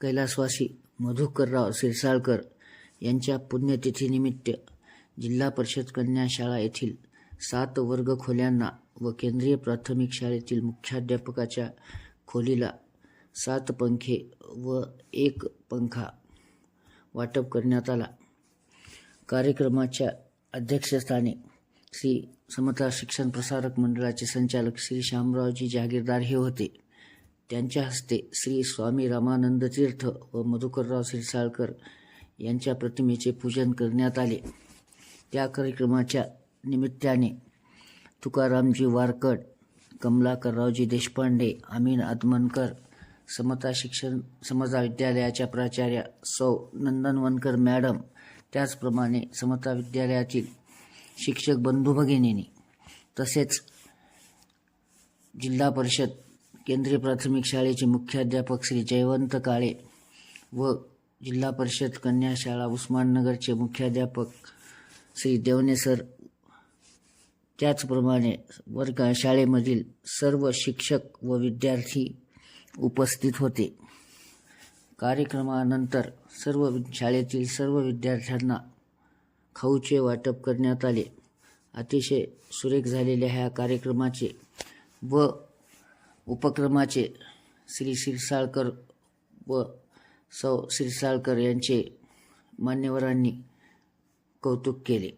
कैलासवासी मधुकरराव सिरसाळकर यांच्या पुण्यतिथीनिमित्त जिल्हा परिषद कन्या शाळा येथील सात वर्ग खोल्यांना व केंद्रीय प्राथमिक शाळेतील मुख्याध्यापकाच्या खोलीला सात पंखे व एक पंखा वाटप करण्यात आला. कार्यक्रमाच्या अध्यक्षस्थानी श्री समता शिक्षण प्रसारक मंडळाचे संचालक श्री शामरावजी जहागीरदार हे होते. त्यांच्या हस्ते श्री स्वामी रामानंद तीर्थ व मधुकरराव सिरसाळकर यांच्या प्रतिमेचे पूजन करण्यात आले. त्या कार्यक्रमाच्या निमित्ताने तुकारामजी वारकड कमलाकररावजी देशपांडे अमीन आदमनकर समता शिक्षण समता विद्यालयाच्या प्राचार्या सौ नंदनवनकर मॅडम त्याचप्रमाणे समता विद्यालयातील शिक्षक बंधू भगिनींनी तसेच जिल्हा परिषद केंद्रीय प्राथमिक शाळेचे मुख्याध्यापक श्री जयवंत काळे व जिल्हा परिषद कन्या शाळा उस्माननगरचे मुख्याध्यापक श्री देवणे सर त्याचप्रमाणे वर्ग शाळेमधील सर्व शिक्षक व विद्यार्थी उपस्थित होते. कार्यक्रमानंतर सर्व शाळेतील सर्व विद्यार्थ्यांना खाऊचे वाटप करण्यात आले. अतिशय सुरेख झालेल्या ह्या कार्यक्रमाचे व उपक्रमाचे श्री शिरसाळकर व सौ शिरसाळकर यांचे मान्यवरांनी कौतुक केले.